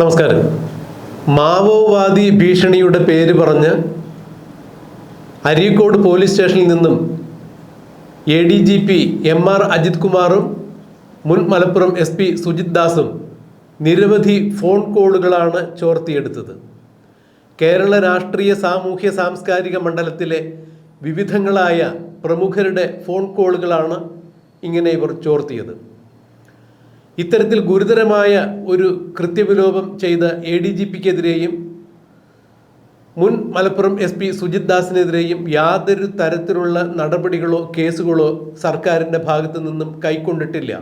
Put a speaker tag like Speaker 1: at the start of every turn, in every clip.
Speaker 1: നമസ്കാരം. മാവോവാദി ഭീഷണിയുടെ പേര് പറഞ്ഞ് അരീക്കോട് പോലീസ് സ്റ്റേഷനിൽ നിന്നും A D G P M R Ajith കുമാറും മുൻ മലപ്പുറം എസ് പി സുജിത് ദാസും നിരവധി ഫോൺ കോളുകളാണ് ചോർത്തിയെടുത്തത്. കേരള രാഷ്ട്രീയ സാമൂഹ്യ സാംസ്കാരിക മണ്ഡലത്തിലെ വിവിധങ്ങളായ പ്രമുഖരുടെ ഫോൺ കോളുകളാണ് ഇങ്ങനെ ഇവർ ചോർത്തിയത്. ഇത്തരത്തിൽ ഗുരുതരമായ ഒരു കൃത്യവിലോപം ചെയ്ത എ ഡി ജി പിക്കെതിരെയും മുൻ മലപ്പുറം എസ് പി സുജിത് ദാസിനെതിരെയും യാതൊരു തരത്തിലുള്ള നടപടികളോ കേസുകളോ സർക്കാരിന്റെ ഭാഗത്തു നിന്നും കൈക്കൊണ്ടിട്ടില്ല.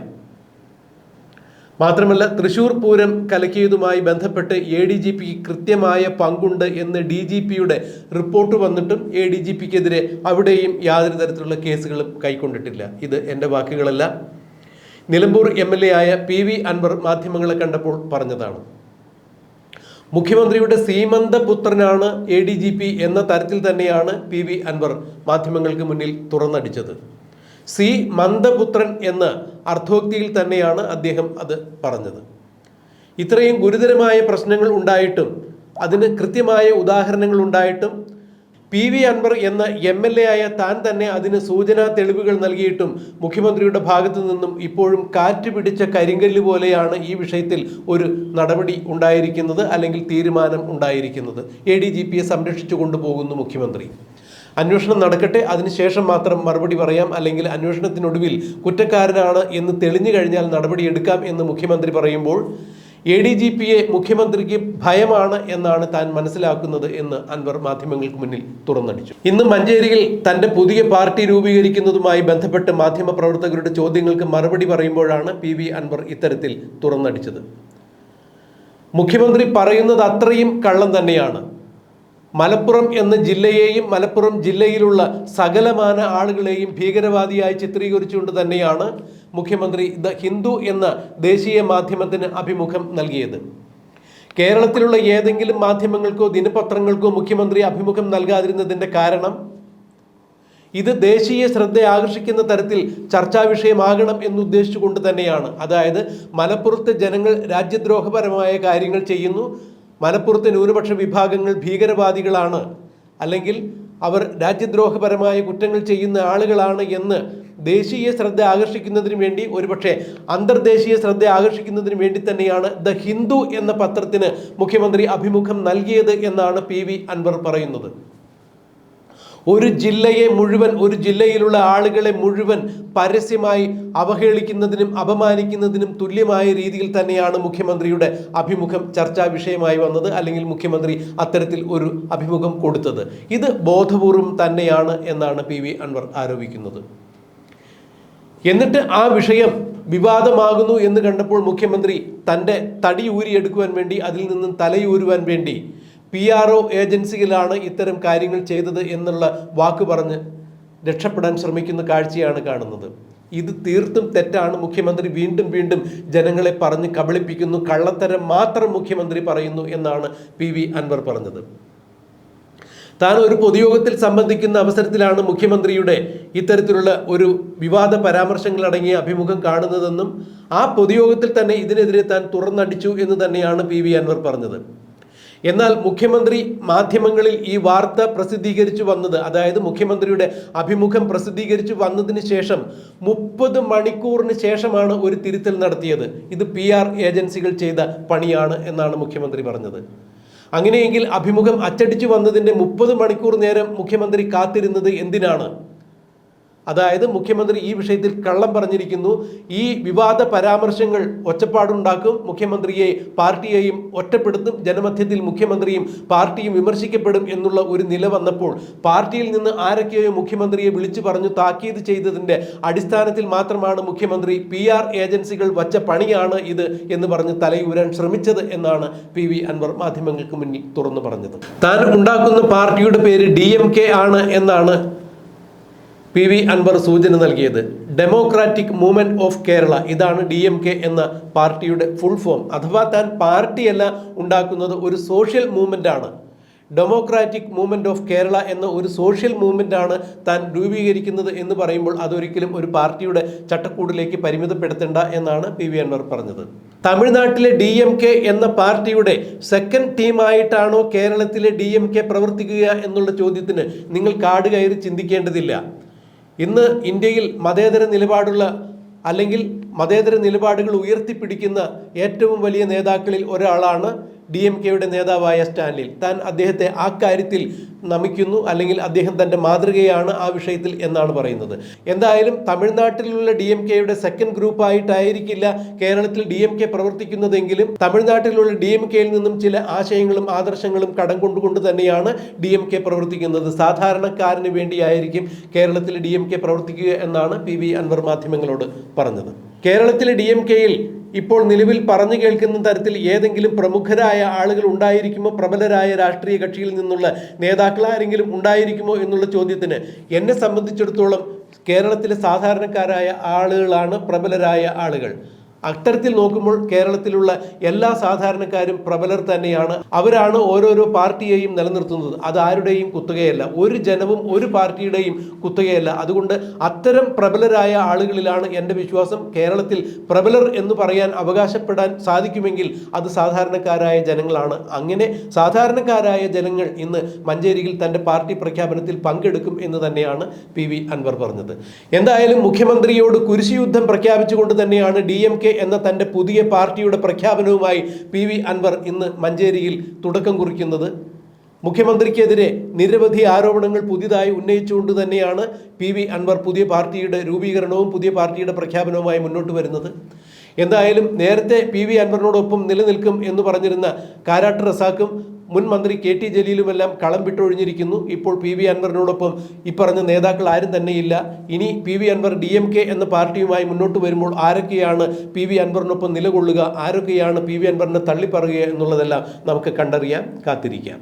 Speaker 1: മാത്രമല്ല തൃശൂർ പൂരം കലക്കിയതുമായി ബന്ധപ്പെട്ട് എ ഡി ജി പിക്ക് കൃത്യമായ പങ്കുണ്ട് എന്ന് ഡി ജി പിയുടെ റിപ്പോർട്ട് വന്നിട്ടും എ ഡി ജി പിക്കെതിരെ അവിടെയും യാതൊരു തരത്തിലുള്ള കേസുകളും കൈക്കൊണ്ടിട്ടില്ല. ഇത് എന്റെ വാക്കുകളല്ല. നിലമ്പൂർ എം എൽ എ ആയ പി വി അൻവർ മാധ്യമങ്ങളെ കണ്ടപ്പോൾ പറഞ്ഞതാണ്. മുഖ്യമന്ത്രിയുടെ സീമന്തപുത്രനാണ് എ ഡി ജി പി എന്ന തരത്തിൽ തന്നെയാണ് പി വി അൻവർ മാധ്യമങ്ങൾക്ക് മുന്നിൽ തുറന്നടിച്ചത്. സി മന്ദപുത്രൻ എന്ന അർത്ഥോക്തിയിൽ തന്നെയാണ് അദ്ദേഹം അത് പറഞ്ഞത്. ഇത്രയും ഗുരുതരമായ പ്രശ്നങ്ങൾ ഉണ്ടായിട്ടും അതിന് കൃത്യമായ ഉദാഹരണങ്ങൾ ഉണ്ടായിട്ടും പി വി അൻവർ എന്ന എം എൽ എ ആയ താൻ തന്നെ അതിന് സൂചനാ തെളിവുകൾ നൽകിയിട്ടും മുഖ്യമന്ത്രിയുടെ ഭാഗത്തു നിന്നും ഇപ്പോഴും കാറ്റ് പിടിച്ച കരിങ്കല്ല് പോലെയാണ് ഈ വിഷയത്തിൽ ഒരു നടപടി ഉണ്ടായിരിക്കുന്നത് അല്ലെങ്കിൽ തീരുമാനം ഉണ്ടായിരിക്കുന്നത്. എ ഡി ജി പിയെ സംരക്ഷിച്ചു കൊണ്ടുപോകുന്നു മുഖ്യമന്ത്രി. അന്വേഷണം നടക്കട്ടെ അതിനുശേഷം മാത്രം മറുപടി പറയാം. അല്ലെങ്കിൽ അന്വേഷണത്തിനൊടുവിൽ കുറ്റക്കാരനാണ് എന്ന് തെളിഞ്ഞു കഴിഞ്ഞാൽ നടപടിയെടുക്കാം എന്ന് മുഖ്യമന്ത്രി പറയുമ്പോൾ എ ഡി ജി പിയെ മുഖ്യമന്ത്രിക്ക് ഭയമാണ് എന്നാണ് താൻ മനസ്സിലാക്കുന്നത് എന്ന് അൻവർ മാധ്യമങ്ങൾക്ക് മുന്നിൽ തുറന്നടിച്ചു. ഇന്ന് മഞ്ചേരിയിൽ തന്റെ പുതിയ പാർട്ടി രൂപീകരിക്കുന്നതുമായി ബന്ധപ്പെട്ട് മാധ്യമ പ്രവർത്തകരുടെ ചോദ്യങ്ങൾക്ക് മറുപടി പറയുമ്പോഴാണ് പി വി അൻവർ ഇത്തരത്തിൽ തുറന്നടിച്ചത്. മുഖ്യമന്ത്രി പറയുന്നത് അത്രയും കള്ളം തന്നെയാണ്. മലപ്പുറം എന്ന ജില്ലയെയും മലപ്പുറം ജില്ലയിലുള്ള സകലമാന ആളുകളെയും ഭീകരവാദിയായി ചിത്രീകരിച്ചുകൊണ്ട് തന്നെയാണ് മുഖ്യമന്ത്രി ദ ഹിന്ദു എന്ന ദേശീയ മാധ്യമത്തിന് അഭിമുഖം നൽകിയത്. കേരളത്തിലുള്ള ഏതെങ്കിലും മാധ്യമങ്ങൾക്കോ ദിനപത്രങ്ങൾക്കോ മുഖ്യമന്ത്രി അഭിമുഖം നൽകാതിരുന്നതിന്റെ കാരണം? ഇത് ദേശീയ ശ്രദ്ധ ആകർഷിക്കുന്ന തരത്തിൽ ചർച്ചാ വിഷയമാകണം എന്നുദ്ദേശിച്ചുകൊണ്ട് തന്നെയാണ്. അതായത് മലപ്പുറത്തെ ജനങ്ങൾ രാജ്യദ്രോഹപരമായ കാര്യങ്ങൾ ചെയ്യുന്നു മലപ്പുറത്തെ ന്യൂനപക്ഷ വിഭാഗങ്ങൾ ഭീകരവാദികളാണ് അല്ലെങ്കിൽ അവർ രാജ്യദ്രോഹപരമായ കുറ്റങ്ങൾ ചെയ്യുന്ന ആളുകളാണ് എന്ന് ദേശീയ ശ്രദ്ധ ആകർഷിക്കുന്നതിന് വേണ്ടി ഒരുപക്ഷെ അന്തർദേശീയ ശ്രദ്ധ ആകർഷിക്കുന്നതിന് വേണ്ടി തന്നെയാണ് ദ ഹിന്ദു എന്ന പത്രത്തിന് മുഖ്യമന്ത്രി അഭിമുഖം നൽകിയത് എന്നാണ് പി വി അൻവർ പറയുന്നത്. ഒരു ജില്ലയെ മുഴുവൻ ഒരു ജില്ലയിലുള്ള ആളുകളെ മുഴുവൻ പരസ്യമായി അവഹേളിക്കുന്നതിനും അപമാനിക്കുന്നതിനും തുല്യമായ രീതിയിൽ തന്നെയാണ് മുഖ്യമന്ത്രിയുടെ അഭിമുഖം ചർച്ചാ വിഷയമായി വന്നത് അല്ലെങ്കിൽ മുഖ്യമന്ത്രി അത്തരത്തിൽ ഒരു അഭിമുഖം കൊടുത്തത്. ഇത് ബോധപൂർവം തന്നെയാണ് എന്നാണ് പി അൻവർ ആരോപിക്കുന്നത്. എന്നിട്ട് ആ വിഷയം വിവാദമാകുന്നു എന്ന് കണ്ടപ്പോൾ മുഖ്യമന്ത്രി തന്റെ തടി ഊരിയെടുക്കുവാൻ വേണ്ടി അതിൽ നിന്നും തലയൂരുവാൻ വേണ്ടി പി ആർ ഒ ഏജൻസിയിലാണ് ഇത്തരം കാര്യങ്ങൾ ചെയ്തത് എന്നുള്ള വാക്ക് പറഞ്ഞ് രക്ഷപ്പെടാൻ ശ്രമിക്കുന്ന കാഴ്ചയാണ് കാണുന്നത്. ഇത് തീർത്തും തെറ്റാണ്. മുഖ്യമന്ത്രി വീണ്ടും വീണ്ടും ജനങ്ങളെ പറഞ്ഞ് കബളിപ്പിക്കുന്നു. കള്ളത്തരം മാത്രം മുഖ്യമന്ത്രി പറയുന്നു എന്നാണ് പി വി അൻവർ പറഞ്ഞത്. താൻ ഒരു പൊതുയോഗത്തിൽ സംബന്ധിക്കുന്ന അവസരത്തിലാണ് മുഖ്യമന്ത്രിയുടെ ഇത്തരത്തിലുള്ള ഒരു വിവാദ പരാമർശങ്ങൾ അടങ്ങിയ അഭിമുഖം കാണുന്നതെന്നും ആ പൊതുയോഗത്തിൽ തന്നെ ഇതിനെതിരെ താൻ തുറന്നടിച്ചു എന്ന് തന്നെയാണ് പി വി അൻവർ പറഞ്ഞത്. എന്നാൽ മുഖ്യമന്ത്രി മാധ്യമങ്ങളിൽ ഈ വാർത്ത പ്രസിദ്ധീകരിച്ചു വന്നത് അതായത് മുഖ്യമന്ത്രിയുടെ അഭിമുഖം പ്രസിദ്ധീകരിച്ചു വന്നതിന് ശേഷം മുപ്പത് മണിക്കൂറിന് ശേഷമാണ് ഒരു തിരുത്തൽ നടത്തിയത്. ഇത് പി ഏജൻസികൾ ചെയ്ത പണിയാണ് എന്നാണ് മുഖ്യമന്ത്രി പറഞ്ഞത്. അങ്ങനെയെങ്കിൽ അഭിമുഖം അച്ചടിച്ചു വന്നതിന്റെ മുപ്പത് മണിക്കൂർ നേരം മുഖ്യമന്ത്രി കാത്തിരുന്നത് എന്തിനാണ്? അതായത് മുഖ്യമന്ത്രി ഈ വിഷയത്തിൽ കള്ളം പറഞ്ഞിരിക്കുന്നു. ഈ വിവാദ പരാമർശങ്ങൾ ഒച്ചപ്പാടുണ്ടാക്കും. മുഖ്യമന്ത്രിയെ പാർട്ടിയെയും ഒറ്റപ്പെടുത്തും. ജനമധ്യത്തിൽ മുഖ്യമന്ത്രിയും പാർട്ടിയും വിമർശിക്കപ്പെടും എന്നുള്ള ഒരു നില വന്നപ്പോൾ പാർട്ടിയിൽ നിന്ന് ആരൊക്കെയോ മുഖ്യമന്ത്രിയെ വിളിച്ചു പറഞ്ഞു താക്കീത് ചെയ്തതിന്റെ അടിസ്ഥാനത്തിൽ മാത്രമാണ് മുഖ്യമന്ത്രി പി ആർ ഏജൻസികൾ വച്ച പണിയാണ് ഇത് എന്ന് പറഞ്ഞ് തലയൂരാൻ ശ്രമിച്ചത് എന്നാണ് പി വി അൻവർ മാധ്യമങ്ങൾക്ക് മുന്നിൽ തുറന്നു പറഞ്ഞത്. താൻ ഉണ്ടാക്കുന്ന പാർട്ടിയുടെ പേര് ഡി ആണ് എന്നാണ് പി വി അൻവർ സൂചന നൽകിയത്. ഡെമോക്രാറ്റിക് മൂവ്മെന്റ് ഓഫ് കേരള ഇതാണ് ഡി എം കെ എന്ന പാർട്ടിയുടെ ഫുൾ ഫോം അഥവാ താൻ പാർട്ടിയല്ല ഉണ്ടാക്കുന്നത് ഒരു സോഷ്യൽ മൂവ്മെന്റ് ആണ്. ഡെമോക്രാറ്റിക് മൂവ്മെന്റ് ഓഫ് കേരള എന്ന ഒരു സോഷ്യൽ മൂവ്മെന്റ് ആണ് താൻ രൂപീകരിക്കുന്നത് എന്ന് പറയുമ്പോൾ അതൊരിക്കലും ഒരു പാർട്ടിയുടെ ചട്ടക്കൂടിലേക്ക് പരിമിതപ്പെടുത്തേണ്ട എന്നാണ് പി വി അൻവർ പറഞ്ഞത്. തമിഴ്നാട്ടിലെ ഡി എം കെ എന്ന പാർട്ടിയുടെ സെക്കൻഡ് ടീമായിട്ടാണോ കേരളത്തിലെ ഡി എം കെ പ്രവർത്തിക്കുക എന്നുള്ള ചോദ്യത്തിന് നിങ്ങൾ കാട് കയറി ചിന്തിക്കേണ്ടതില്ല. ഇന്ന് ഇന്ത്യയിൽ മതേതര നിലപാടുള്ള അല്ലെങ്കിൽ മതേതര നിലപാടുകൾ ഉയർത്തിപ്പിടിക്കുന്ന ഏറ്റവും വലിയ നേതാക്കളിൽ ഒരാളാണ് ഡി എം കെയുടെ നേതാവായ സ്റ്റാലിൻ താൻ അദ്ദേഹത്തെ ആ കാര്യത്തിൽ നമിക്കുന്നു അല്ലെങ്കിൽ അദ്ദേഹം തന്റെ മാതൃകയാണ് ആ വിഷയത്തിൽ എന്നാണ് പറയുന്നത്. എന്തായാലും തമിഴ്നാട്ടിലുള്ള ഡി എം കെയുടെ സെക്കൻഡ് ഗ്രൂപ്പായിട്ടായിരിക്കില്ല കേരളത്തിൽ ഡി എം കെ പ്രവർത്തിക്കുന്നതെങ്കിലും തമിഴ്നാട്ടിലുള്ള ഡി എം കെയിൽ നിന്നും ചില ആശയങ്ങളും ആദർശങ്ങളും കടം കൊണ്ടുകൊണ്ട് തന്നെയാണ് ഡി എം കെ പ്രവർത്തിക്കുന്നത്. സാധാരണക്കാരന് വേണ്ടിയായിരിക്കും കേരളത്തിൽ ഡി എം കെ പ്രവർത്തിക്കുക എന്നാണ് പി വി അൻവർ മാധ്യമങ്ങളോട് പറഞ്ഞത്. കേരളത്തിലെ ഡി എം കെയിൽ ഇപ്പോൾ നിലവിൽ പറഞ്ഞു കേൾക്കുന്ന തരത്തിൽ ഏതെങ്കിലും പ്രമുഖരായ ആളുകൾ ഉണ്ടായിരിക്കുമോ? പ്രബലരായ രാഷ്ട്രീയ കക്ഷിയിൽ നിന്നുള്ള നേതാക്കൾ ആരെങ്കിലും ഉണ്ടായിരിക്കുമോ എന്നുള്ള ചോദ്യത്തിന് എന്നെ സംബന്ധിച്ചിടത്തോളം കേരളത്തിലെ സാധാരണക്കാരായ ആളുകളാണ് പ്രബലരായ ആളുകൾ. അത്തരത്തിൽ നോക്കുമ്പോൾ കേരളത്തിലുള്ള എല്ലാ സാധാരണക്കാരും പ്രബലർ തന്നെയാണ്. അവരാണ് ഓരോരോ പാർട്ടിയെയും നിലനിർത്തുന്നത്. അത് ആരുടെയും കുത്തകയല്ല. ഒരു ജനവും ഒരു പാർട്ടിയുടെയും കുത്തകയല്ല. അതുകൊണ്ട് അത്തരം പ്രബലരായ ആളുകളിലാണ് എന്റെ വിശ്വാസം. കേരളത്തിൽ പ്രബലർ എന്ന് പറയാൻ അവകാശപ്പെടാൻ സാധിക്കുമെങ്കിൽ അത് സാധാരണക്കാരായ ജനങ്ങളാണ്. അങ്ങനെ സാധാരണക്കാരായ ജനങ്ങൾ ഇന്ന് മഞ്ചേരിയിൽ തന്റെ പാർട്ടി പ്രഖ്യാപനത്തിൽ പങ്കെടുക്കും എന്ന് തന്നെയാണ് പി വി അൻവർ പറഞ്ഞത്. എന്തായാലും മുഖ്യമന്ത്രിയോട് കുരിശുയുദ്ധം പ്രഖ്യാപിച്ചുകൊണ്ട് തന്നെയാണ് ഡി എം കെ എന്ന തന്റെ പുതിയ പാർട്ടിയുടെ പ്രഖ്യാപനവുമായി പി വി അൻവർ ഇന്ന് മഞ്ചേരിയിൽ തുടക്കം കുറിക്കുന്നത്. മുഖ്യമന്ത്രിക്കെതിരെ നിരവധി ആരോപണങ്ങൾ പുതിയതായി ഉന്നയിച്ചുകൊണ്ട് തന്നെയാണ് പി വി അൻവർ പുതിയ പാർട്ടിയുടെ രൂപീകരണവും പുതിയ പാർട്ടിയുടെ പ്രഖ്യാപനവുമായി മുന്നോട്ട് വരുന്നത്. എന്തായാലും നേരത്തെ പി വി അൻവറിനോടൊപ്പം നിലനിൽക്കും എന്ന് പറഞ്ഞിരുന്ന കാരാട്ട് റസാക്കും മുൻ മന്ത്രി കെ ടി ജലീലുമെല്ലാം കളം വിട്ടൊഴിഞ്ഞിരിക്കുന്നു ഇപ്പോൾ പി വി അൻവറിനോടൊപ്പം ഈ പറഞ്ഞ നേതാക്കൾ ആരും തന്നെയില്ല. ഇനി P V Anvar D M K എന്ന പാർട്ടിയുമായി മുന്നോട്ട് വരുമ്പോൾ ആരൊക്കെയാണ് പി വി അൻവറിനൊപ്പം നിലകൊള്ളുക? ആരൊക്കെയാണ് പി വി അൻവറിനെ തള്ളിപ്പറയുക എന്നുള്ളതെല്ലാം നമുക്ക് കണ്ടറിയാം കാത്തിരിക്കാം.